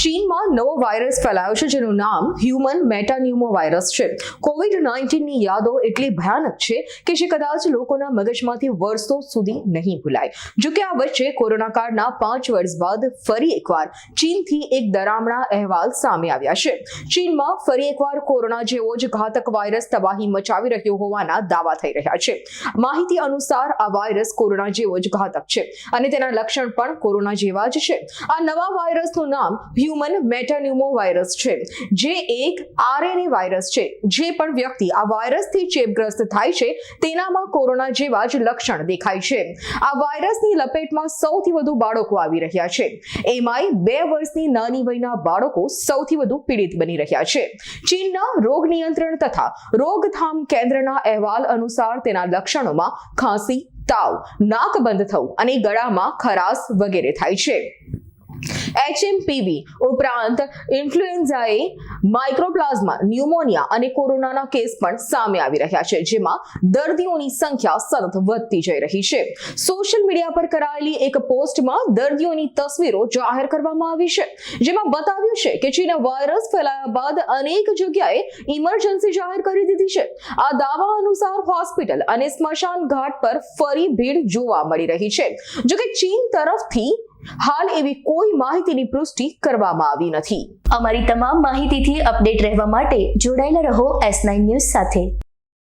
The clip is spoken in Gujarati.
ચીનમાં નવો વાયરસ ફેલાયો છે, જેનું નામ હ્યુમન મેટાન્યુમો વાયરસ છે. કોવિડ નાઇન્ટીનની યાદો એટલી ભયાનક છે કે જે કદાચ લોકોના મગજમાંથી વર્ષો સુધી નહીં ભૂલાય. જો કે આ વચ્ચે કોરોના કાળના પાંચ વર્ષ બાદ ફરી એકવાર ચીનથી એક દરામણા અહેવાલ સામે આવ્યા છે. ચીનમાં ફરી એકવાર કોરોના જેવો જ ઘાતક વાયરસ તબાહી મચાવી રહ્યો હોવાના દાવા થઈ રહ્યા છે. માહિતી અનુસાર આ વાયરસ કોરોના જેવો જ ઘાતક છે અને તેના લક્ષણ પણ કોરોના જેવા જ છે. આ નવા વાયરસનું નામ હ્યુમન મેટાન્યુમો વાયરસ છે, જે એક આરએનએ વાયરસ છે. જે પણ વ્યક્તિ આ વાયરસથી ચેપગ્રસ્ત થાય છે, તેનામાં કોરોના જેવા જ લક્ષણ દેખાય છે. આ વાયરસની લપેટમાં સૌથી વધુ બાળકો આવી રહ્યા છે. એમાંય બે વર્ષની નાની વયના બાળકો સૌથી વધુ પીડિત બની રહ્યા છે. ચીનના રોગ નિયંત્રણ તથા રોગથામ કેન્દ્રના અહેવાલ અનુસાર તેના લક્ષણોમાં ખાંસી, તાવ, નાક બંધ થવું અને ગળામાં ખરાશ વગેરે થાય છે. એચએમપીવી ઉપરાંત ઇન્ફ્લુએન્ઝાએ માઇક્રોપ્લાઝમા, ન્યુમોનિયા અને કોરોનાના કેસ પણ સામે આવી રહ્યા છે, જેમાં દર્દીઓની સંખ્યા સતત વધતી જઈ રહી છે. સોશિયલ મીડિયા પર કરાયેલી એક પોસ્ટમાં દર્દીઓની તસવીરો જાહેર કરવામાં આવી છે, જેમાં બતાવ્યું છે કે ચીને વાયરસ ફેલાયા બાદ અનેક જગ્યાએ ઇમરજન્સી જાહેર કરી દીધી છે. આ દાવા અનુસાર હોસ્પિટલ અને સ્મશાન ઘાટ પર ફરી ભીડ જોવા મળી રહી છે. જોકે ચીન તરફથી હાલ એવી કોઈ માહિતીની પુષ્ટિ કરવામાં આવી નથી. અમારી તમામ માહિતીથી અપડેટ રહેવા માટે જોડાયેલા રહો એસ નાઇન ન્યૂઝ સાથે.